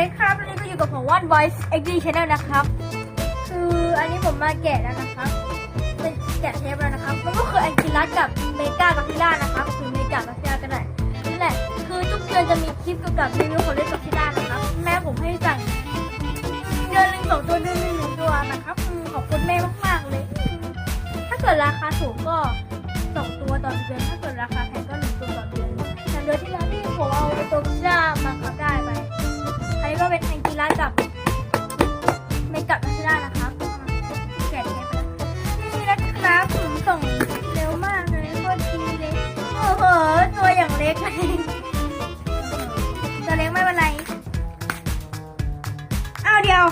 ดีครับวันนี้ก็อยู่กับผม One Voice XD Channel นะครับ คืออันนี้ผมมาแกะแล้วนะครับ เป็นแกะเทปแล้วนะครับ มันก็คือแองกิลัสกับเมกากับพิล่านะครับคือเมกากับพิล่าก็ได้นั่แหละ คือทุกเดือนจะมีคลิปเกี่ยวกับรีวิวของเล่นกับพิล่านะครับ แม่ผมให้สั่งเดือนหนึ่งสองตัวเดือนหนึ่งหนึ่งตัวนะครับอืมขอบคุณแม่มากๆเลย ถ้าเกิดราคาถูกก็สองตัวต่อเดือน ถ้าเกิดราคาแพงก็หนึ่ง ลัสกับเมกับพิล่านะครับแกะเทปไปแล้วนี่นะครับผมส่งเร็วมากเลยโคตรดีเลยโอ้โหตัวอย่างเล็กเลยตัวเล็กไม่เป็นไรอ้าวเดียว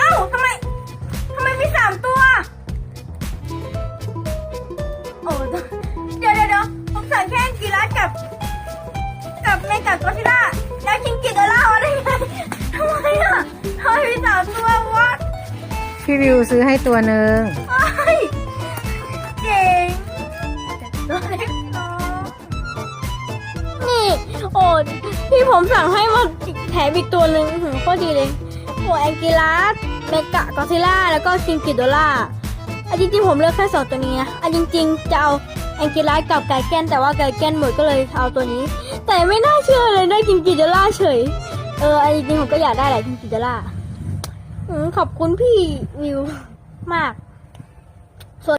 อ้าวทำไมทำไมมีสามตัวโอ้เดี๋ยวเดี๋ยวเดี๋ยวผมสั่งแค่กีฬากับกับเมกับกอซิล่าแล้วคิงกิดอล่าได้ พี่วิวซื้อให้ตัวหนึ่งเฮ้ยเจ๋งแต่ตัวเล็กน้องนี่ โอ้พี่ผมสั่งให้มาแถมอีกตัวหนึ่งหือโคตรดีเลยโอ้แองกิลัสเมกะกอซิล่า แล้วก็คิงกิโดล่าอันจริงๆผมเลือกแค่สองตัวนี้นะอันจริงๆจะเอาแองกิลัสกับไก่แกนแต่ว่าไก่แกนหมดก็เลยเอาตัวนี้ แต่ไม่น่าเชื่อเลยได้คิงกิโดล่าเฉย เอออันจริงๆผมก็อยากได้แหละคิงกิโดล่า ขอบคุณพี่วิวมาก ส่วน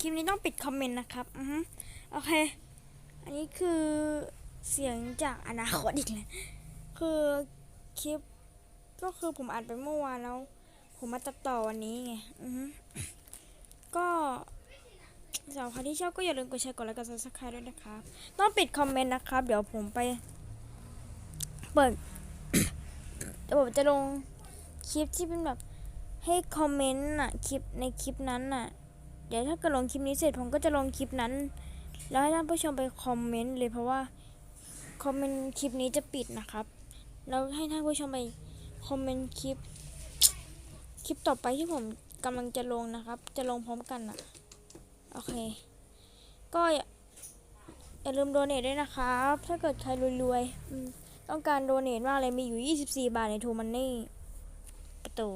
คลิปนี้ต้องปิดคอมเมนต์นะครับ อือโอเค อันนี้คือเสียงจากอนาคตอีกแล้ว คือคลิปก็คือผมอัดไปเมื่อวานแล้ว ผมมาตัดต่อวันนี้ไง อือก็สำหรับใครที่ชอบก็อย่าลืมกดแชร์กดไลค์กดซับสไครต์ด้วยนะครับ ต้องปิดคอมเมนต์นะครับ เดี๋ยวผมไป เปิดเดี๋ยวผมจะลง คลิปที่เป็นแบบให้คอมเมนต์น่ะคลิปในคลิปนั้นน่ะเดี๋ยวถ้าเกิดลงคลิปนี้เสร็จผมก็จะลงคลิปนั้น แล้วให้ท่านผู้ชมไปคอมเมนต์เลยเพราะว่าคอมเมนต์คลิปนี้จะปิดนะครับ แล้วให้ท่านผู้ชมไปคอมเมนต์คลิป คลิปต่อไปที่ผมกำลังจะลงนะครับ จะลงพร้อมกันอะโอเค ก็อย่าลืมโดเนทด้วยนะครับ ถ้าเกิดใครรวยๆต้องการโดเนทมากเลยมีอยู่ 24 บาทในทูมันนี่ ประตู